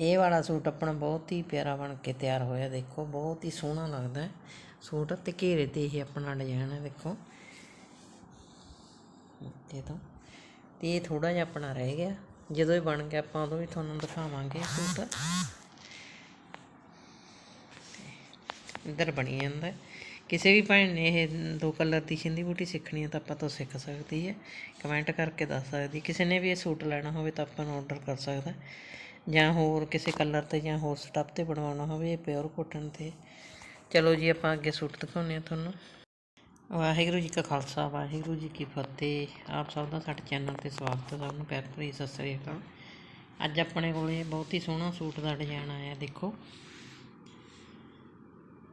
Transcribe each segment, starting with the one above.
ਇਹ ਵਾਲਾ ਸੂਟ ਆਪਣਾ ਬਹੁਤ ਹੀ ਪਿਆਰਾ ਬਣ ਕੇ ਤਿਆਰ ਹੋਇਆ, ਦੇਖੋ, ਬਹੁਤ ਹੀ ਸੋਹਣਾ ਲੱਗਦਾ ਸੂਟ, ਤੇ ਘੇਰੇ ਤੇ ਇਹ ਆਪਣਾ ਡਿਜ਼ਾਈਨ ਹੈ, ਦੇਖੋ। ਇਹ ਤਾਂ, ਤੇ ਇਹ ਥੋੜਾ ਜਿਹਾ ਆਪਣਾ ਰਹਿ ਗਿਆ। ਜਦੋਂ ਇਹ ਬਣ ਗਿਆ, ਆਪਾਂ ਉਦੋਂ ਵੀ ਤੁਹਾਨੂੰ ਦਿਖਾਵਾਂਗੇ ਸੂਟ। ਇੱਧਰ ਬਣੀ ਜਾਂਦਾ ਕਿਸੇ ਵੀ ਭੈਣ ਨੇ ਇਹ ਦੋ ਕਲਰ ਦੀ ਸਿੰਧੀ ਬੂਟੀ ਸਿੱਖਣੀ ਹੈ ਤਾਂ ਆਪਾਂ ਤੋਂ ਸਿੱਖ ਸਕਦੀ ਹੈ। ਕਮੈਂਟ ਕਰਕੇ ਦੱਸ ਸਕਦੀ ਕਿਸੇ ਨੇ ਵੀ ਇਹ ਸੂਟ ਲੈਣਾ ਹੋਵੇ ਤਾਂ ਆਪਾਂ ਨੂੰ ਆਰਡਰ ਕਰ ਸਕਦਾ ਜਾਂ ਹੋਰ ਕਿਸੇ ਕਲਰ ਤੇ ਜਾਂ ਹੋਰ ਸਟੱਫ ਤੇ ਬਣਵਾਉਣਾ ਹੋਵੇ ਪਿਓਰ ਕੋਟਨ ਤੇ। ਚਲੋ ਜੀ, ਆਪਾਂ ਅੱਗੇ ਸੂਟ ਦਿਖਾਉਂਦੇ ਹਾਂ ਤੁਹਾਨੂੰ। ਵਾਹਿਗੁਰੂ ਜੀ ਕਾ ਖਾਲਸਾ, ਵਾਹਿਗੁਰੂ ਜੀ ਕੀ ਫਤਿਹ। ਆਪ ਸਭ ਦਾ ਸਾਡੇ ਚੈਨਲ ਤੇ ਸਵਾਗਤ ਹੈ ਸਭ ਨੂੰ ਪਿਆਰ ਭਰੀ ਸਤਿ ਸ੍ਰੀ ਅਕਾਲ। ਅੱਜ ਆਪਣੇ ਕੋਲੇ ਬਹੁਤ ਹੀ ਸੋਹਣਾ ਸੂਟ ਦਾ ਡਿਜ਼ਾਈਨ ਆਇਆ, ਦੇਖੋ।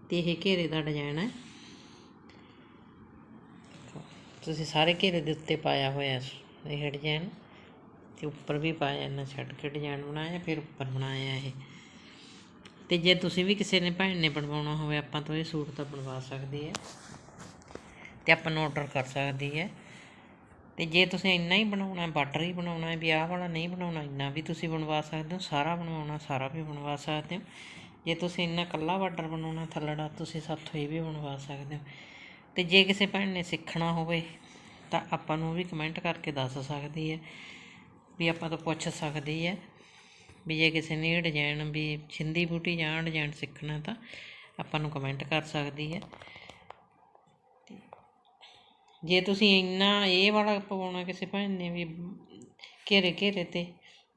ਤੇ ਇਹ ਘੇਰੇ ਦਾ ਡਿਜ਼ਾਈਨ ਹੈ। ਤੁਸੀਂ ਸਾਰੇ ਘੇਰੇ ਦੇ ਉੱਤੇ ਪਾਇਆ ਹੋਇਆ ਇਹ ਡਿਜ਼ਾਈਨ ਤੇ ਉੱਪਰ ਵੀ ਪਾਇਆ ਇਹਨਾਂ ਛੱਡ ਕੇ ਡਿਜ਼ਾਈਨ ਬਣਾਇਆ, ਫਿਰ ਉੱਪਰ ਬਣਾਇਆ ਇਹ। ਤੇ ਜੇ ਤੁਸੀਂ ਵੀ ਕਿਸੇ ਨੇ ਭੈਣ ਨੇ ਬਣਵਾਉਣਾ ਹੋਵੇ, ਆਪਾਂ ਤੋਂ ਇਹ ਸੂਟ ਤਾਂ ਬਣਵਾ ਸਕਦੀ ਹੈ ਤੇ ਆਪਾਂ ਨੂੰ ਆਰਡਰ ਕਰ ਸਕਦੀ ਹੈ ਤੇ ਜੇ ਤੁਸੀਂ ਇੰਨਾ ਹੀ ਬਣਾਉਣਾ ਹੈ ਬਾਰਡਰ ਹੀ ਬਣਾਉਣਾ ਹੈ ਵੀ ਆਹ ਵਾਲਾ ਨਹੀਂ ਬਣਾਉਣਾ, ਇੰਨਾ ਵੀ ਤੁਸੀਂ ਬਣਵਾ ਸਕਦੇ ਹੋ, ਸਾਰਾ ਬਣਵਾਉਣਾ, ਸਾਰਾ ਵੀ ਬਣਵਾ ਸਕਦੇ ਹੋ। ਜੇ ਤੁਸੀਂ ਇੰਨਾ ਕੱਲਾ ਬਾਰਡਰ ਬਣਾਉਣਾ ਥੱਲੜਾ, ਤੁਸੀਂ ਸਾਥੋਂ ਇਹ ਵੀ ਬਣਵਾ ਸਕਦੇ ਹੋ। ਤੇ ਜੇ ਕਿਸੇ ਭੈਣ ਨੇ ਸਿੱਖਣਾ ਹੋਵੇ, ਤਾਂ ਆਪਾਂ ਨੂੰ ਵੀ ਕਮੈਂਟ ਕਰਕੇ ਦੱਸ ਸਕਦੀ ਹੈ ਵੀ ਆਪਾਂ ਤੋਂ ਪੁੱਛ ਸਕਦੀ ਹੈ ਵੀ ਜੇ ਕਿਸੇ ਨੇ ਇਹ ਡਿਜ਼ਾਈਨ ਵੀ ਛਿੰਦੀ ਬੂਟੀ ਜਾਂ ਡਿਜ਼ਾਈਨ ਸਿੱਖਣਾ ਤਾਂ ਆਪਾਂ ਨੂੰ ਕਮੈਂਟ ਕਰ ਸਕਦੀ ਹੈ ਜੇ ਤੁਸੀਂ ਇੰਨਾ ਇਹ ਵਾਲਾ ਪਵਾਉਣਾ ਕਿਸੇ ਭੈਣ ਨੇ ਵੀ ਘੇਰੇ ਘੇਰੇ ਤੇ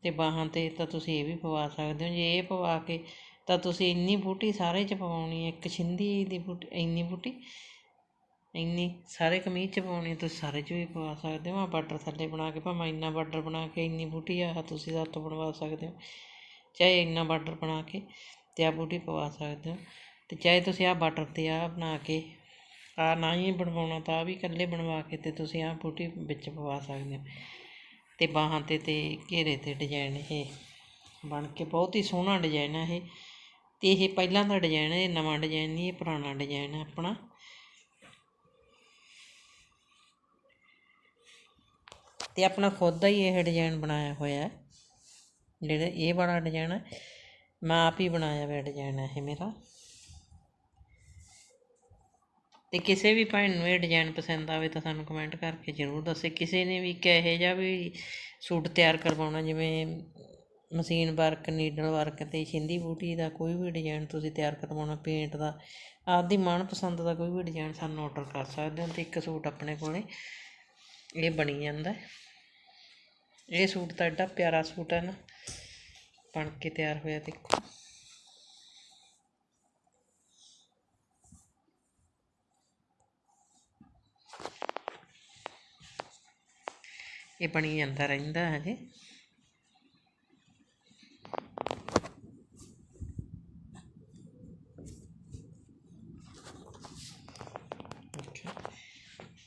ਤੇ ਬਾਹਾਂ ਤੇ ਤਾਂ ਤੁਸੀਂ ਇਹ ਵੀ ਪਵਾ ਸਕਦੇ ਹੋ। ਜੇ ਇਹ ਪਵਾ ਕੇ ਤਾਂ ਤੁਸੀਂ ਇੰਨੀ ਬੂਟੀ ਸਾਰੇ 'ਚ ਪਵਾਉਣੀ ਹੈ ਇੱਕ ਛਿੰਦੀ ਦੀ ਬੂਟੀ, ਇੰਨੀ ਬੂਟੀ ਇੰਨੀ ਸਾਰੇ ਕਮੀਜ਼ 'ਚ ਪਾਉਣੀ ਤੁਸੀਂ ਸਾਰੇ 'ਚ ਵੀ ਪਵਾ ਸਕਦੇ ਹੋ। ਆਹ ਬਾਰਡਰ ਥੱਲੇ ਬਣਾ ਕੇ, ਭਾਵੇਂ ਇੰਨਾ ਬਾਰਡਰ ਬਣਾ ਕੇ ਇੰਨੀ ਬੂਟੀ ਆਹ ਤੁਸੀਂ ਸਾਡੇ ਤੋਂ ਬਣਵਾ ਸਕਦੇ ਹੋ। ਚਾਹੇ ਇੰਨਾ ਬਾਰਡਰ ਬਣਾ ਕੇ ਅਤੇ ਆਹ ਬੂਟੀ ਪਵਾ ਸਕਦੇ ਹੋ। ਅਤੇ ਚਾਹੇ ਤੁਸੀਂ ਆਹ ਬਾਰਡਰ ਤੇ ਆਹ ਬਣਾ ਕੇ, ਆਹ ਨਾ ਹੀ ਬਣਵਾਉਣਾ ਤਾਂ ਆਹ ਵੀ ਇਕੱਲੇ ਬਣਵਾ ਕੇ ਅਤੇ ਤੁਸੀਂ ਆਹ ਬੂਟੀ ਵਿੱਚ ਪਵਾ ਸਕਦੇ ਹੋ। ਅਤੇ ਬਾਹਾਂ ਤੇ ਅਤੇ ਘੇਰੇ ਤੇ ਡਿਜਾਇਨ ਇਹ ਬਣ ਕੇ ਬਹੁਤ ਹੀ ਸੋਹਣਾ ਡਿਜ਼ਾਇਨ ਆ ਇਹ। ਅਤੇ ਇਹ ਪਹਿਲਾਂ ਦਾ ਡਿਜਾਇਨ ਇਹ ਨਵਾਂ ਡਿਜ਼ਾਇਨ ਨਹੀਂ, ਇਹ ਪੁਰਾਣਾ ਡਿਜਾਇਨ ਹੈ ਆਪਣਾ। ਅਤੇ ਆਪਣਾ ਖੁਦ ਦਾ ਹੀ ਇਹ ਡਿਜ਼ਾਇਨ ਬਣਾਇਆ ਹੋਇਆ ਜਿਹੜਾ ਇਹ ਵਾਲਾ ਡਿਜ਼ਾਇਨ ਹੈ, ਮੈਂ ਆਪ ਹੀ ਬਣਾਇਆ ਹੋਇਆ ਡਿਜ਼ਾਇਨ ਹੈ ਇਹ ਮੇਰਾ। ਤੇ ਕਿਸੇ ਵੀ ਭੈਣ ਨੂੰ ਇਹ ਡਿਜ਼ਾਈਨ ਪਸੰਦ ਆਵੇ ਤਾਂ ਸਾਨੂੰ ਕਮੈਂਟ ਕਰਕੇ ਜ਼ਰੂਰ ਦੱਸੇ। ਕਿਸੇ ਨੇ ਵੀ ਕਿਹੋ ਜਿਹਾ ਵੀ ਸੂਟ ਤਿਆਰ ਕਰਵਾਉਣਾ, ਜਿਵੇਂ ਮਸ਼ੀਨ ਵਰਕ ਨੀਡਲ ਵਰਕ ਤੇ ਛਿੰਦੀ ਬੂਟੀ ਦਾ ਕੋਈ ਵੀ ਡਿਜ਼ਾਈਨ ਤੁਸੀਂ ਤਿਆਰ ਕਰਵਾਉਣਾ ਪੇਂਟ ਦਾ, ਆਪਦੀ ਮਨਪਸੰਦ ਦਾ ਕੋਈ ਵੀ ਡਿਜ਼ਾਈਨ ਸਾਨੂੰ ਆਰਡਰ ਕਰ ਸਕਦੇ ਹੋ ਤੇ ਇੱਕ ਸੂਟ ਆਪਣੇ ਕੋਲੇ ਇਹ ਬਣੀ ਜਾਂਦਾ ਇਹ ਸੂਟ ਤਾਂ ਐਡਾ ਪਿਆਰਾ ਸੂਟ ਹੈ ਨਾ। ਬਣ ਕੇ ਤਿਆਰ ਹੋਇਆ, ਦੇਖੋ। ਇਹ ਬਣੀ ਜਾਂਦਾ ਰਹਿੰਦਾ ਹਜੇ।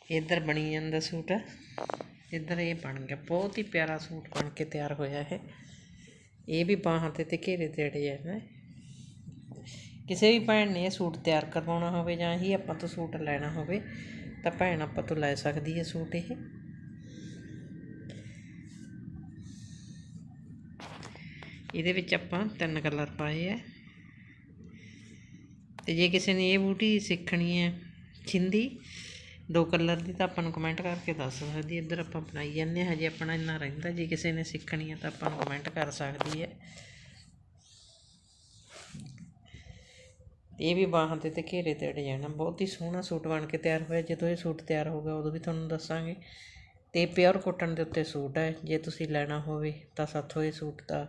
ਇੱਧਰ ਬਣੀ ਜਾਂਦਾ ਸੂਟ। ਇੱਧਰ ਇਹ ਬਣ ਗਿਆ। ਬਹੁਤ ਹੀ ਪਿਆਰਾ ਸੂਟ ਬਣ ਕੇ ਤਿਆਰ ਹੋਇਆ ਇਹ ਇਹ ਵੀ ਬਾਹਾਂ ਤੇ ਤੇ ਘੇਰੇ ਤੇ ਡਿਜ਼ਾਈਨ ਹੈ ਨਾ। ਕਿਸੇ ਵੀ ਭੈਣ ਨੇ ਇਹ ਸੂਟ ਤਿਆਰ ਕਰਵਾਉਣਾ ਹੋਵੇ ਜਾਂ ਹੀ ਆਪਾਂ ਤੋਂ ਸੂਟ ਲੈਣਾ ਹੋਵੇ, ਤਾਂ ਭੈਣ ਆਪਾਂ ਤੋਂ ਲੈ ਸਕਦੀ ਹੈ ਸੂਟ ਇਹ। ਇਹਦੇ ਵਿੱਚ ਆਪਾਂ ਤਿੰਨ ਕਲਰ ਪਾਏ ਹੈ ਤੇ ਜੇ ਕਿਸੇ ਨੇ ਇਹ ਬੂਟੀ ਸਿੱਖਣੀ ਹੈ, ਛਿੰਦੀ ਦੋ ਕਲਰ ਦੀ ਤਾਂ ਆਪਾਂ ਨੂੰ ਕਮੈਂਟ ਕਰਕੇ ਦੱਸ ਸਕਦੀ ਇੱਧਰ ਆਪਾਂ ਬਣਾਈ ਜਾਂਦੇ ਹਾਂ। ਹਜੇ ਆਪਣਾ ਇੰਨਾ ਰਹਿੰਦਾ। ਜੇ ਕਿਸੇ ਨੇ ਸਿੱਖਣੀ ਹੈ ਤਾਂ ਆਪਾਂ ਨੂੰ ਕਮੈਂਟ ਕਰ ਸਕਦੀ ਹੈ ਇਹ ਵੀ ਬਾਹਾਂ ਤੇ ਤੇ ਘੇਰੇ ਤੇ ਡਿਜ਼ਾਈਨ ਬਹੁਤ ਹੀ ਸੋਹਣਾ ਸੂਟ ਬਣ ਕੇ ਤਿਆਰ ਹੋਇਆ। ਜਦੋਂ ਇਹ ਸੂਟ ਤਿਆਰ ਹੋਊਗਾ ਉਦੋਂ ਵੀ ਤੁਹਾਨੂੰ ਦੱਸਾਂਗੇ। ਤੇ ਪਿਓਰ ਕੋਟਨ ਦੇ ਉੱਤੇ ਸੂਟ ਹੈ ਜੇ ਤੁਸੀਂ ਲੈਣਾ ਹੋਵੇ ਤਾਂ ਸਾਥੋਂ ਇਹ ਸੂਟ ਦਾ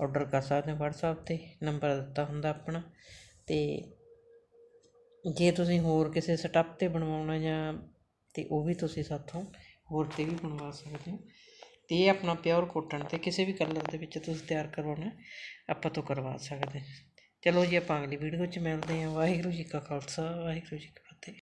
ਆਰਡਰ ਕਰ ਸਕਦੇ ਹੋ WhatsApp ਤੇ। ਨੰਬਰ ਦਿੱਤਾ ਹੁੰਦਾ ਆਪਣਾ। ਤੇ ਜੇ ਤੁਸੀਂ ਹੋਰ ਕਿਸੇ ਸਟੱਪ ਤੇ ਬਣਵਾਉਣਾ ਜਾਂ ਤਾਂ ਉਹ ਵੀ ਤੁਸੀਂ ਸਾਥੋਂ ਹੋਰ ਤੇ ਵੀ ਬਣਵਾ ਸਕਦੇ ਹੋ। ਅਤੇ ਇਹ ਆਪਣਾ ਪਿਓਰ ਕੋਟਨ ਤੇ ਕਿਸੇ ਵੀ ਕਲਰ ਦੇ ਵਿੱਚ ਤੁਸੀਂ ਤਿਆਰ ਕਰਵਾਉਣਾ, ਆਪਾਂ ਤੋਂ ਕਰਵਾ ਸਕਦੇ। ਚਲੋ ਜੀ, ਆਪਾਂ ਅਗਲੀ ਵੀਡੀਓ 'ਚ ਮਿਲਦੇ ਹਾਂ। ਵਾਹਿਗੁਰੂ ਜੀ ਕਾ ਖਾਲਸਾ, ਵਾਹਿਗੁਰੂ ਜੀ ਕੀ ਫਤਿਹ।